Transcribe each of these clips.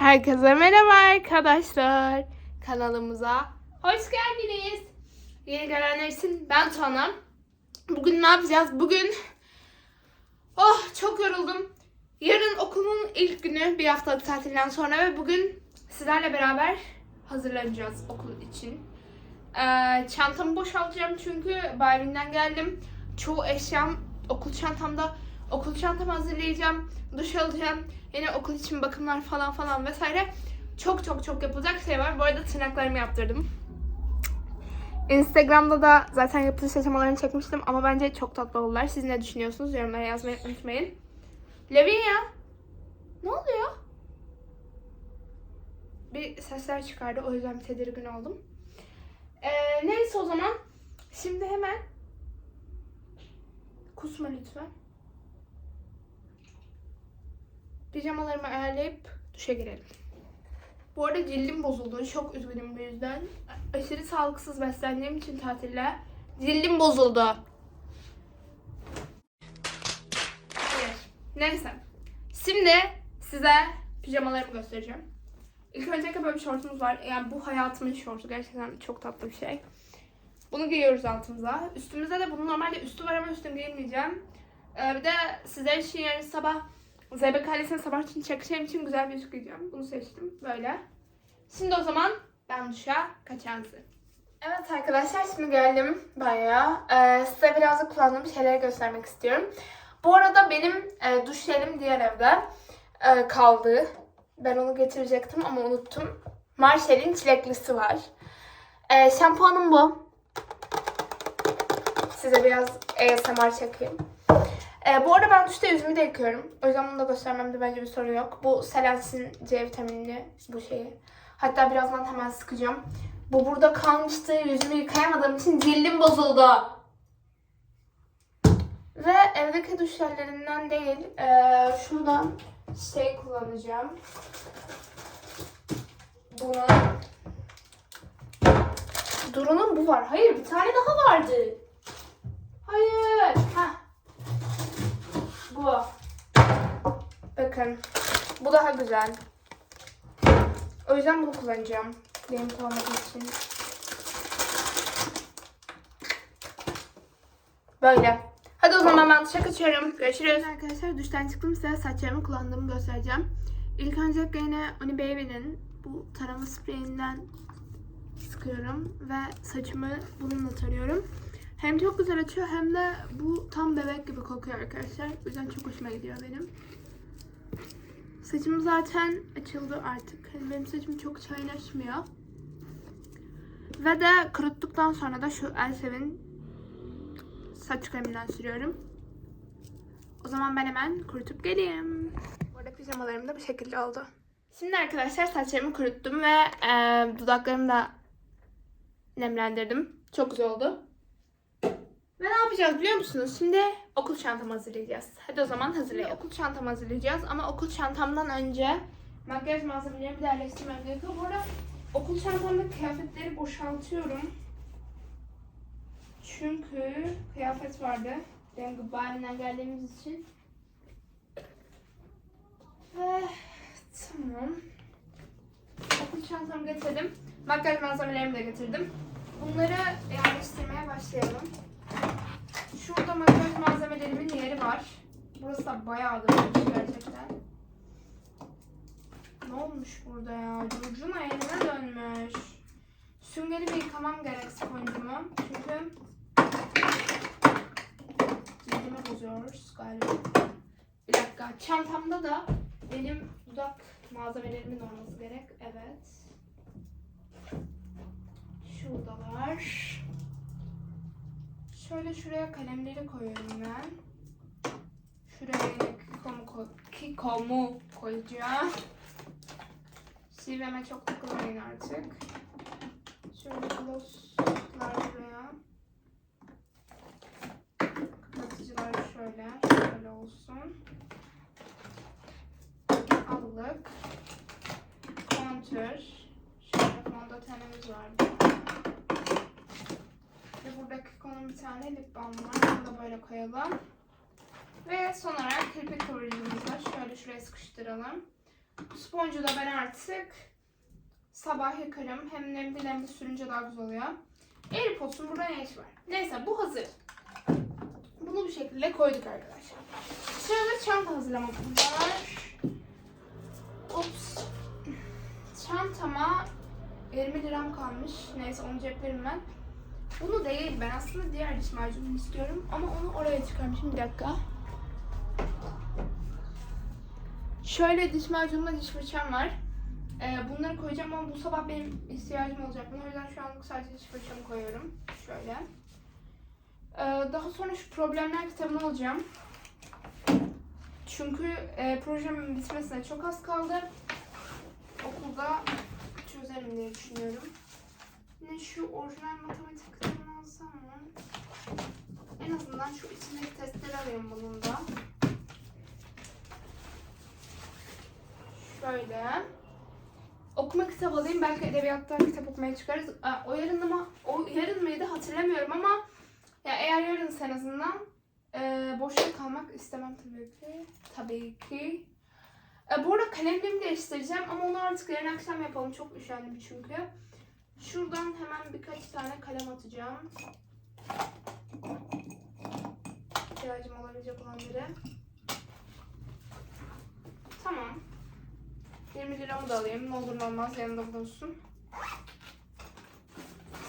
Herkese merhaba arkadaşlar. Kanalımıza hoş geldiniz. Yeni gelenler için ben Tuana. Bugün ne yapacağız? Bugün oh çok yoruldum. Yarın okulun ilk günü bir haftalık tatilden sonra ve bugün sizlerle beraber hazırlanacağız okul için. Ee, çantamı boşaltacağım çünkü bayramdan geldim. Çoğu eşyam okul çantamda. Okul çantamı hazırlayacağım. Duş alacağım. Yine okul için bakımlar falan falan vesaire. Çok çok çok yapılacak şey var. Bu arada tırnaklarımı yaptırdım. Instagram'da da zaten yapılış aşamalarını çekmiştim ama bence çok tatlı oldular. Siz ne düşünüyorsunuz? Yorumlara yazmayı unutmayın. Lavinia, ne oluyor? Bir sesler çıkardı. O yüzden tedirgin oldum. Ee, neyse o zaman. Şimdi hemen kusma lütfen. Pijamalarımı ayarlayıp duşa girelim. Bu arada cildim bozuldu. Çok üzgünüm bu yüzden. Aşırı sağlıksız beslendiğim için tatilde cildim bozuldu. Hayır. Neyse. Şimdi size pijamalarımı göstereceğim. İlk öncelikle böyle bir şortumuz var. Yani bu hayatımın şortu. Gerçekten çok tatlı bir şey. Bunu giyiyoruz altımıza. Üstümüzde de bunun normalde üstü var ama üstünü giyemeyeceğim. Ee, bir de sizler için yarın sabah Zeybek ailesine sabah için çakışacağım için güzel bir üst giyeceğim. Bunu seçtim. Böyle. Şimdi o zaman ben duşa kaçansın. Evet arkadaşlar şimdi geldim banyoya. Ee, size birazcık kullandığım şeyleri göstermek istiyorum. Bu arada benim e, duş jelim diğer evde e, kaldı. Ben onu getirecektim ama unuttum. Marshall'in çileklisi var. E, şampuanım bu. Size biraz ASMR çekeyim. E, bu arada ben duşta yüzümü de yıkıyorum. O yüzden bunu da göstermemde bence bir sorun yok. Bu Selensin C vitaminli bu şeyi. Hatta birazdan hemen sıkacağım. Bu burada kalmıştı. Yüzümü yıkayamadığım için cildim bozuldu. Ve evdeki duş jellerinden değil, e, şuradan şey kullanacağım. Bunu. Duru'nun bu var. Hayır bir tane daha vardı. Hayır. Heh. Bu. Bakın. Bu daha güzel. O yüzden bunu kullanacağım. Benim kullanmak için. Böyle. Hadi o zaman ben duşa kaçıyorum. Görüşürüz. Arkadaşlar duştan çıktım size saçlarımı kullandığımı göstereceğim. İlk öncelikle yine Oni Baby'nin bu tarama spreyinden sıkıyorum ve saçımı bununla tarıyorum. Hem çok güzel açıyor hem de bu tam bebek gibi kokuyor arkadaşlar. O yüzden çok hoşuma gidiyor benim. Saçım zaten açıldı artık. Yani benim saçım çok çaylaşmıyor. Ve de kuruttuktan sonra da şu Elsev'in saç kreminden sürüyorum. O zaman ben hemen kurutup geleyim. Bu arada pijamalarım da bu şekilde oldu. Şimdi arkadaşlar saçlarımı kuruttum ve e, dudaklarımı da nemlendirdim. Çok güzel oldu. Ve yapacağız biliyor musunuz? Şimdi okul çantamı hazırlayacağız. Hadi o zaman hazırlayalım. Okul çantamı hazırlayacağız ama okul çantamdan önce makyaj malzemelerimi yerleştirmem gerekiyor. Bu arada okul çantamda kıyafetleri boşaltıyorum. Çünkü kıyafet vardı. Benim Gıbbani'den geldiğimiz için. Eh, tamam. Okul çantamı getirdim. Makyaj malzemelerimi de getirdim. Bunları yerleştirmeye başlayalım. Şurada makyaj malzemelerimin yeri var. Burası da bayağı dönmüş gerçekten. Ne olmuş burada ya? Curcuna eline dönmüş. Süngeri bir yıkamam gerek sponcumu. Çünkü cildimi bozuyoruz galiba. Bir dakika. Çantamda da benim dudak malzemelerimin olması gerek. Evet. Şuradalar. Şöyle şuraya kalemleri koyuyorum ben. Şuraya kikomu, koy kikomu koyacağım. Şiveme çok takılmayın artık. Şöyle glosslar buraya. Kapatıcılar şöyle. Şöyle olsun. Allık. Kontür. Şöyle fondötenimiz var. Ve konum bir tane lip balm var. Bunu da böyle koyalım. Ve son olarak kirpik var. Şöyle şuraya sıkıştıralım. Sponcu da ben artık sabah yıkarım. Hem nemli nemli sürünce daha güzel oluyor. Airpods'un burada ne işi var? Neyse bu hazır. Bunu bu şekilde koyduk arkadaşlar. Sırada çanta hazırlamak var. Ups. Çantama 20 liram kalmış. Neyse onu ceplerim ben. Bunu değil ben aslında diğer diş istiyorum ama onu oraya çıkarmışım bir dakika. Şöyle diş macunumla diş fırçam var. Ee, bunları koyacağım ama bu sabah benim ihtiyacım olacak. O yüzden şu anlık sadece diş fırçamı koyuyorum. Şöyle. Ee, daha sonra şu problemler kitabını alacağım. Çünkü e, projemin bitmesine çok az kaldı. Okulda çözerim diye düşünüyorum. Yine şu orijinal matematik alsam mı? En azından şu içindeki testleri alayım bunun da. Şöyle. Okuma kitabı alayım. Belki edebiyattan kitap okumaya çıkarız. Aa, o yarın ama o yarın mıydı hatırlamıyorum ama ya eğer yarınsa en azından e, boşta kalmak istemem tabii ki. Tabii ki. E, bu arada kalemlerimi değiştireceğim ama onu artık yarın akşam yapalım. Çok üşendim çünkü. Şuradan hemen birkaç tane kalem atacağım. İhtiyacım olabilecek olanları. Tamam. 20 liramı da alayım. Ne olur ne olmaz yanında bulunsun.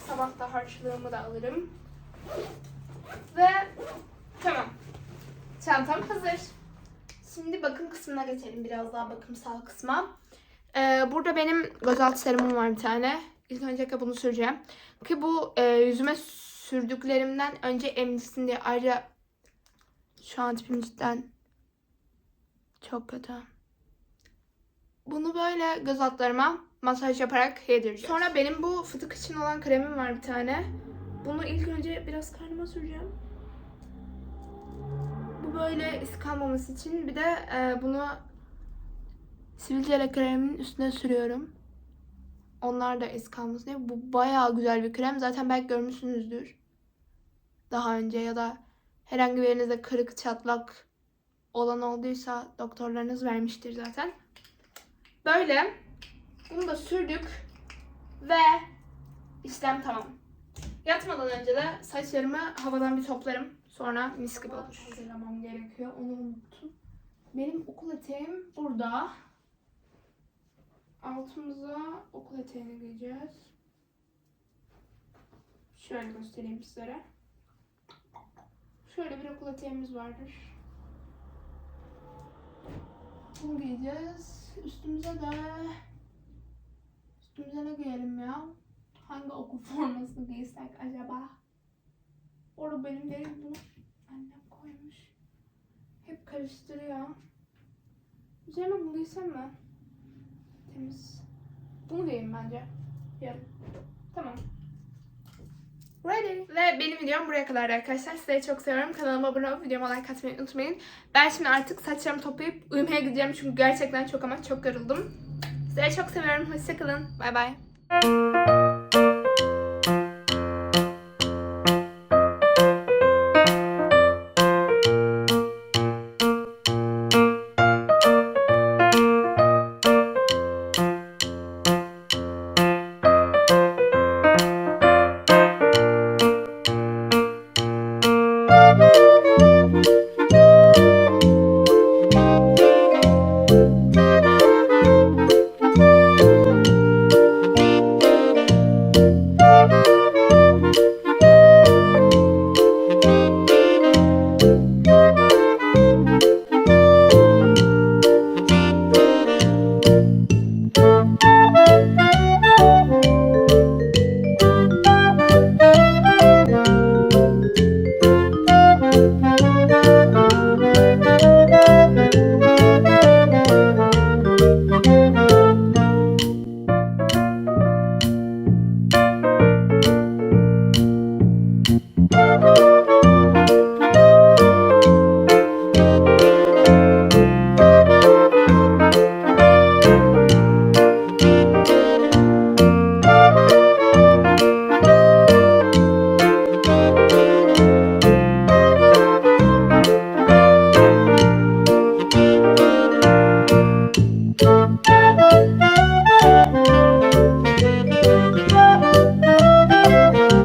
Sabah da harçlığımı da alırım. Ve tamam. Çantam hazır. Şimdi bakım kısmına geçelim. Biraz daha bakımsal kısma. Ee, burada benim gözaltı serumum var bir tane. İlk önce bunu süreceğim. Ki bu e, yüzüme sürdüklerimden önce emilsin diye. Ayrıca şu an tipim cidden çok kötü. Bunu böyle göz altlarıma masaj yaparak yedireceğim. Sonra benim bu fıtık için olan kremim var bir tane. Bunu ilk önce biraz karnıma süreceğim. Bu böyle iz kalmaması için bir de e, bunu sivilcele kremin üstüne sürüyorum. Onlar da iz kalmasın diye. Bu bayağı güzel bir krem. Zaten belki görmüşsünüzdür. Daha önce ya da herhangi bir yerinizde kırık, çatlak olan olduysa doktorlarınız vermiştir zaten. Böyle. Bunu da sürdük. Ve işlem tamam. Yatmadan önce de saçlarımı havadan bir toplarım. Sonra mis gibi olur. Hazırlamam gerekiyor. Onu unuttum. Benim okul eteğim burada. Altımıza okul eteğini giyeceğiz. Şöyle göstereyim sizlere. Şöyle bir okul eteğimiz vardır. Bunu giyeceğiz. Üstümüze de üstümüze ne giyelim ya? Hangi okul formasını giysek acaba? Orada benim yerim bunu annem koymuş. Hep karıştırıyor. Üzerine bunu giysem mi? Temiz. Bunu giyeyim bence. Yarın. Tamam. Ready. Ve benim videom buraya kadar arkadaşlar. Sizleri çok seviyorum. Kanalıma abone olup videoma like atmayı unutmayın. Ben şimdi artık saçlarımı toplayıp uyumaya gideceğim. Çünkü gerçekten çok ama çok yoruldum. Sizleri çok seviyorum. Hoşçakalın. Bay bay.